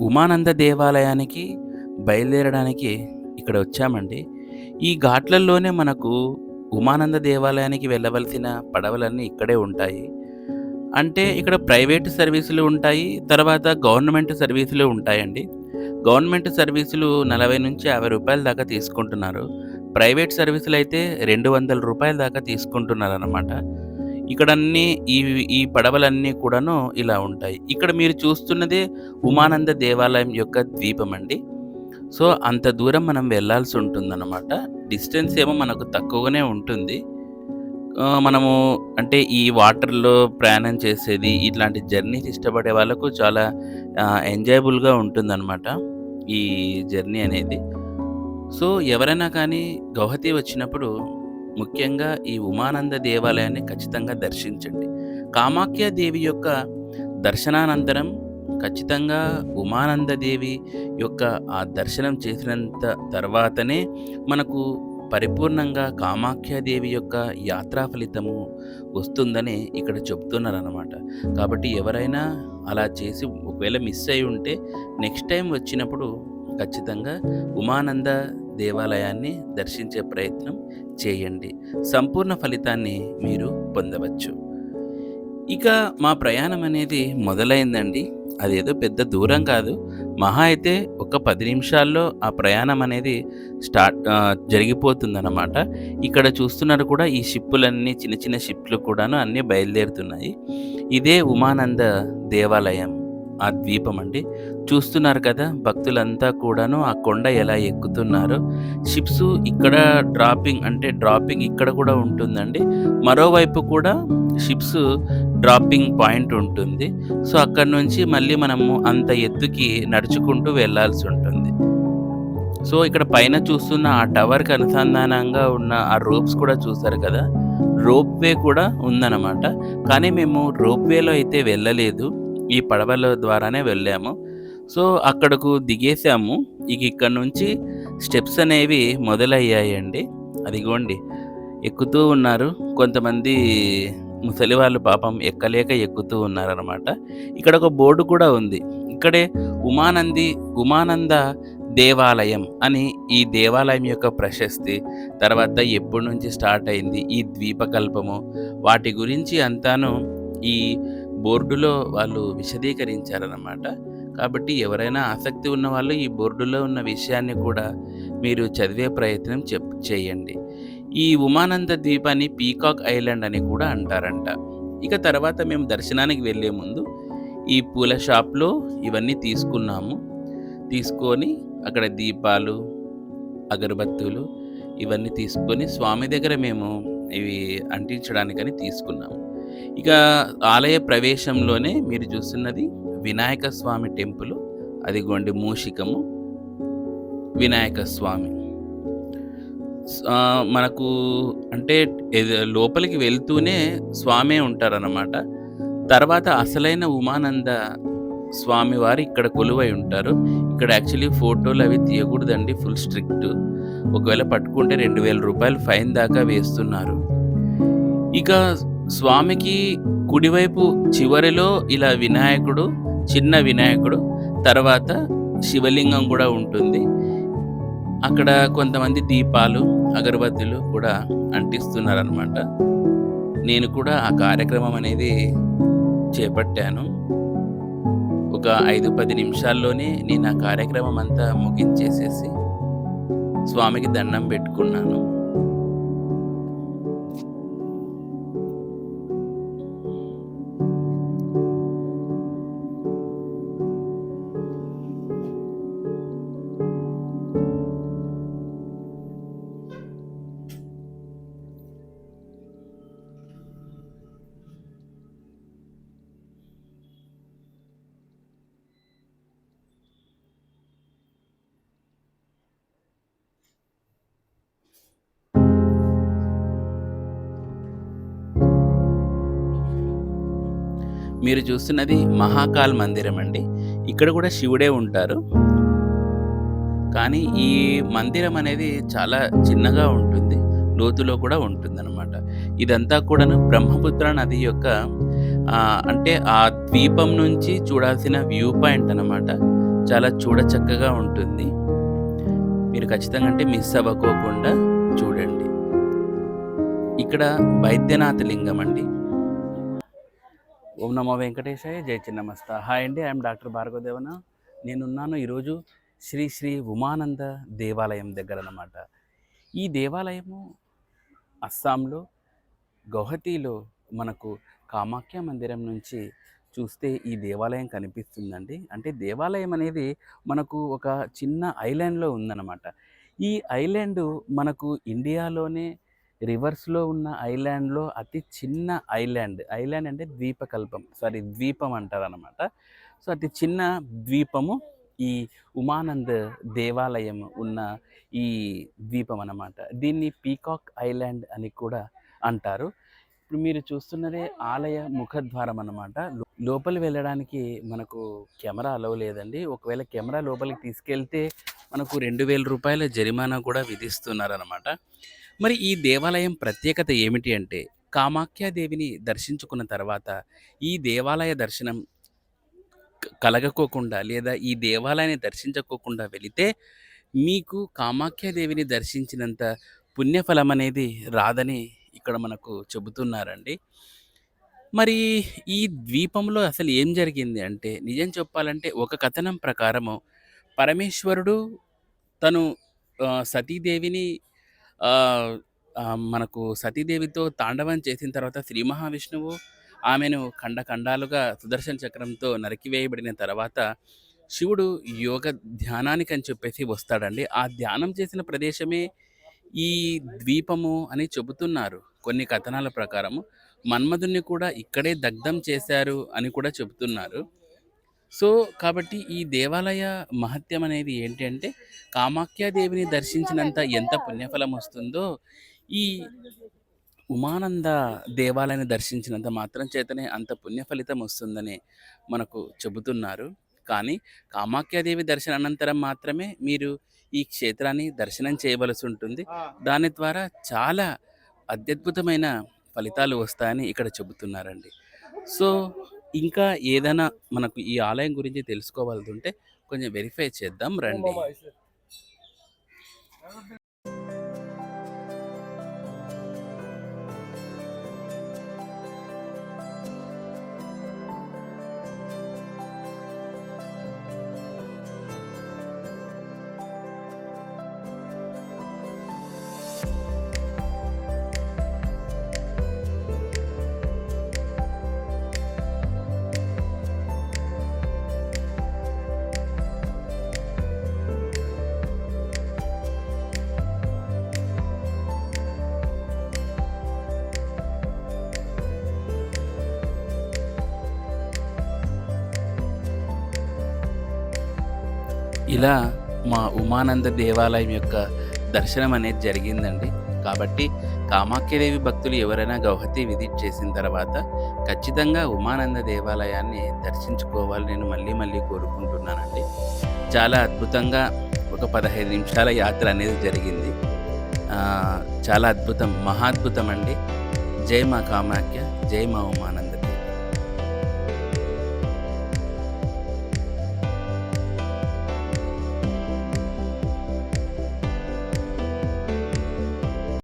ఉమానంద దేవాలయానికి బయలుదేరడానికి ఇక్కడ వచ్చామండి. ఈ ఘాట్లల్లోనే మనకు ఉమానంద దేవాలయానికి వెళ్ళవలసిన పడవలన్నీ ఇక్కడే ఉంటాయి. అంటే ఇక్కడ ప్రైవేట్ సర్వీసులు ఉంటాయి. తర్వాత గవర్నమెంట్ సర్వీసులు ఉంటాయండి. గవర్నమెంట్ సర్వీసులు నలభై నుంచి యాభై రూపాయల దాకా తీసుకుంటున్నారు. ప్రైవేట్ సర్వీసులు అయితే రెండు వందల రూపాయల దాకా తీసుకుంటున్నారు అన్నమాట ఇక్కడన్నీ ఈ ఈ పడవలన్నీ కూడాను ఇలా ఉంటాయి. ఇక్కడ మీరు చూస్తున్నదే ఉమానంద దేవాలయం యొక్క ద్వీపం అండి సో, అంత దూరం మనం వెళ్ళాల్సి ఉంటుందనమాట. డిస్టెన్స్ ఏమో మనకు తక్కువగానే ఉంటుంది. మనము అంటే ఈ వాటర్‌లో ప్రయాణం చేసేది, ఇట్లాంటి జర్నీస్ ఇష్టపడే వాళ్ళకు చాలా ఎంజాయబుల్‌గా ఉంటుందన్నమాట ఈ జర్నీ అనేది. సో, ఎవరైనా కానీ గౌహతి వచ్చినప్పుడు ముఖ్యంగా ఈ ఉమానంద దేవాలయాన్ని ఖచ్చితంగా దర్శించండి. కామాఖ్య దేవి యొక్క దర్శనానంతరం ఖచ్చితంగా ఉమానంద దేవి యొక్క ఆ దర్శనం చేసినంత తర్వాతనే మనకు పరిపూర్ణంగా కామాఖ్య దేవి యొక్క యాత్రా ఫలితము వస్తుందని ఇక్కడ చెప్తున్నారనమాట. కాబట్టి ఎవరైనా అలా చేసి ఒకవేళ మిస్ అయి ఉంటే నెక్స్ట్ టైం వచ్చినప్పుడు ఖచ్చితంగా ఉమానంద దేవాలయాన్ని దర్శించే ప్రయత్నం చేయండి. సంపూర్ణ ఫలితాన్ని మీరు పొందవచ్చు. ఇక మా ప్రయాణం అనేది మొదలైందండి. అదేదో పెద్ద దూరం కాదు. మహా అయితే ఒక పది నిమిషాల్లో ఆ ప్రయాణం అనేది స్టార్ట్ జరిగిపోతుందన్నమాట జరిగిపోతుందనమాట. ఇక్కడ చూస్తున్నారు కూడా ఈ షిప్పులన్నీ చిన్న చిన్న షిప్‌లు కూడాను అన్నీ బయలుదేరుతున్నాయి. ఇదే ఉమానంద దేవాలయం. ఆ ద్వీపం అండి చూస్తున్నారు కదా! భక్తులంతా కూడాను ఆ కొండ ఎలా ఎక్కుతున్నారో. షిప్స్ ఇక్కడ డ్రాపింగ్ అంటే డ్రాపింగ్ ఇక్కడ కూడా ఉంటుందండి. మరోవైపు కూడా షిప్స్ డ్రాపింగ్ పాయింట్ ఉంటుంది. సో, అక్కడి నుంచి మళ్ళీ మనము అంత ఎత్తుకి నడుచుకుంటూ వెళ్ళాల్సి ఉంటుంది. సో, ఇక్కడ పైన చూస్తున్న ఆ టవర్‌కి అనుసంధానంగా ఉన్న ఆ రోప్స్ కూడా చూసారు కదా! రోప్ వే కూడా ఉందన్నమాట కానీ మేము రోప్ వేలో అయితే వెళ్ళలేదు. ఈ పడవల ద్వారానే వెళ్ళాము. సో, అక్కడకు దిగేసాము. ఇక ఇక్కడ నుంచి స్టెప్స్ అనేవి మొదలయ్యాయండి. అదిగోండి ఎక్కుతూ ఉన్నారు. కొంతమంది ముసలి వాళ్ళు పాపం ఎక్కలేక ఎక్కుతూ ఉన్నారనమాట. ఇక్కడ ఒక బోర్డు కూడా ఉంది. ఇక్కడే ఉమానంది ఉమానంద దేవాలయం అని ఈ దేవాలయం యొక్క ప్రశస్తి, తర్వాత ఎప్పటి నుంచి స్టార్ట్ అయింది, ఈ ద్వీపకల్పము వాటి గురించి అంతాను ఈ బోర్డులో వాళ్ళు విశదీకరించారనమాట. కాబట్టి ఎవరైనా ఆసక్తి ఉన్న వాళ్ళు ఈ బోర్డులో ఉన్న విషయాన్ని కూడా మీరు చదివే ప్రయత్నం చెప్ చేయండి. ఈ ఉమానంద ద్వీపాన్ని పీకాక్ ఐలాండ్ అని కూడా అంటారంట. ఇక తర్వాత మేము దర్శనానికి వెళ్ళే ముందు ఈ పూల షాప్‌లో ఇవన్నీ తీసుకున్నాము. తీసుకొని అక్కడ దీపాలు, అగరబత్తులు ఇవన్నీ తీసుకొని స్వామి దగ్గర మేము ఇవి అంటించడానికని తీసుకున్నాము. ఇక ఆలయ ప్రవేశంలోనే మీరు చూస్తున్నది వినాయక స్వామి టెంపుల్. అదిగోండి మూషికము. వినాయక స్వామి. మనకు అంటే లోపలికి వెళ్తూనే స్వామే ఉంటారన్నమాట తర్వాత అసలైన ఉమానంద స్వామివారు ఇక్కడ కొలువై ఉంటారు. ఇక్కడ యాక్చువల్లీ ఫోటోలు అవి తీయకూడదండి. Full strict. ఒకవేళ పట్టుకుంటే రెండు వేల రూపాయలు ఫైన్ దాకా వేస్తున్నారు. ఇక స్వామికి కుడివైపు చివరిలో ఇలా వినాయకుడు, చిన్న వినాయకుడు, తర్వాత శివలింగం కూడా ఉంటుంది. అక్కడ కొంతమంది దీపాలు, అగరబత్తులు కూడా అంటిస్తున్నారనమాట. నేను కూడా ఆ కార్యక్రమం అనేది చేపట్టాను. ఒక 5, 10 నిమిషాల్లోనే నేను ఆ కార్యక్రమం అంతా ముగించేసేసి స్వామికి దండం పెట్టుకున్నాను. మీరు చూస్తున్నది మహాకాల్ మందిరం అండి. ఇక్కడ కూడా శివుడే ఉంటారు. కానీ ఈ మందిరం అనేది చాలా చిన్నగా ఉంటుంది. లోతులో కూడా ఉంటుందన్నమాట ఇదంతా కూడాను బ్రహ్మపుత్ర నది యొక్క అంటే ఆ ద్వీపం నుంచి చూడాల్సిన వ్యూ పాయింట్ అనమాట. చాలా చూడచక్కగా ఉంటుంది. మీరు ఖచ్చితంగా అంటే మిస్ అవ్వకోకుండా చూడండి. ఇక్కడ బైద్యనాథ లింగం అండి. ఓం నమో వెంకటేశాయ జై చిన్నమస్త. హాయ్ అండి ఐఎమ్ డాక్టర్ భార్గవదేవన. నేనున్నాను ఈరోజు శ్రీ శ్రీ ఉమానంద దేవాలయం దగ్గర అన్నమాట. ఈ దేవాలయము అస్సాంలో గౌహతిలో మనకు కామాఖ్య మందిరం నుంచి చూస్తే ఈ దేవాలయం కనిపిస్తుందండి. అంటే దేవాలయం అనేది మనకు ఒక చిన్న ఐలాండ్లో ఉందన్నమాట. ఈ ఐలాండ్ మనకు ఇండియాలోనే రివర్స్లో ఉన్న ఐలాండ్లో అతి చిన్న ఐలాండ్. ఐలాండ్ అంటే ద్వీపకల్పం. సారీ ద్వీపం అంటారు అనమాట సో అతి చిన్న ద్వీపము ఈ ఉమానంద్ దేవాలయం ఉన్న ఈ ద్వీపం అన్నమాట. దీన్ని పీకాక్ ఐలాండ్ అని కూడా అంటారు. ఇప్పుడు మీరు చూస్తున్నదే ఆలయ ముఖద్వారం అన్నమాట. లోపలి వెళ్ళడానికి మనకు కెమెరా అలవ్ లేదండి. ఒకవేళ కెమెరా లోపలికి తీసుకెళ్తే మనకు రెండు వేల రూపాయల జరిమానా కూడా విధిస్తున్నారన్నమాట. మరి ఈ దేవాలయం ప్రత్యేకత ఏమిటి అంటే కామాఖ్యాదేవిని దర్శించుకున్న తర్వాత ఈ దేవాలయ దర్శనం కలగకోకుండా లేదా ఈ దేవాలయాన్ని దర్శించకోకుండా వెళితే మీకు కామాఖ్యాదేవిని దర్శించినంత పుణ్యఫలం అనేది రాదని ఇక్కడ మనకు చెబుతున్నారండి. మరి ఈ ద్వీపంలో అసలు ఏం జరిగింది అంటే నిజం చెప్పాలంటే ఒక కథనం ప్రకారము పరమేశ్వరుడు తను సతీదేవిని మనకు సతీదేవితో తాండవం చేసిన తర్వాత శ్రీ మహావిష్ణువు ఆమెను ఖండఖండాలుగా సుదర్శన చక్రంతో నరికివేయబడిన తర్వాత శివుడు యోగ ధ్యానానికి అని చెప్పేసి వస్తాడండి. ఆ ధ్యానం చేసిన ప్రదేశమే ఈ ద్వీపము అని చెబుతున్నారు కొన్ని కథనాల ప్రకారము. మన్మధుని కూడా ఇక్కడే దగ్ధం చేశారు అని కూడా చెబుతున్నారు. సో కాబట్టి ఈ దేవాలయ మహత్యం అనేది ఏంటి అంటే కామాఖ్యాదేవిని దర్శించినంత ఎంత పుణ్యఫలం వస్తుందో ఈ ఉమానంద దేవాలయాన్ని దర్శించినంత మాత్రం చేతనే అంత పుణ్య ఫలితం వస్తుందని మనకు చెబుతున్నారు. కానీ కామాఖ్యాదేవి దర్శన అనంతరం మాత్రమే మీరు ఈ క్షేత్రాన్ని దర్శనం చేయవలసి ఉంటుంది. దాని ద్వారా చాలా అత్యద్భుతమైన ఫలితాలు వస్తాయని ఇక్కడ చెబుతున్నారండి. సో ఇంకా ఏదైనా మనకు ఈ ఆలయం గురించి తెలుసుకోవాల్సి ఉంటే కొంచెం వెరిఫై చేద్దాం రండి. ఇలా మా ఉమానంద దేవాలయం యొక్క దర్శనం అనేది జరిగిందండి. కాబట్టి కామాఖ్యదేవి భక్తులు ఎవరైనా గౌహతి విజిట్ చేసిన తర్వాత ఖచ్చితంగా ఉమానంద దేవాలయాన్ని దర్శించుకోవాలని నేను మళ్ళీ మళ్ళీ కోరుకుంటున్నానండి. చాలా అద్భుతంగా ఒక పదహైదు నిమిషాల యాత్ర అనేది జరిగింది. చాలా అద్భుతం మహాద్భుతం అండి. జై మా కామాఖ్య జై మా ఉమానంద.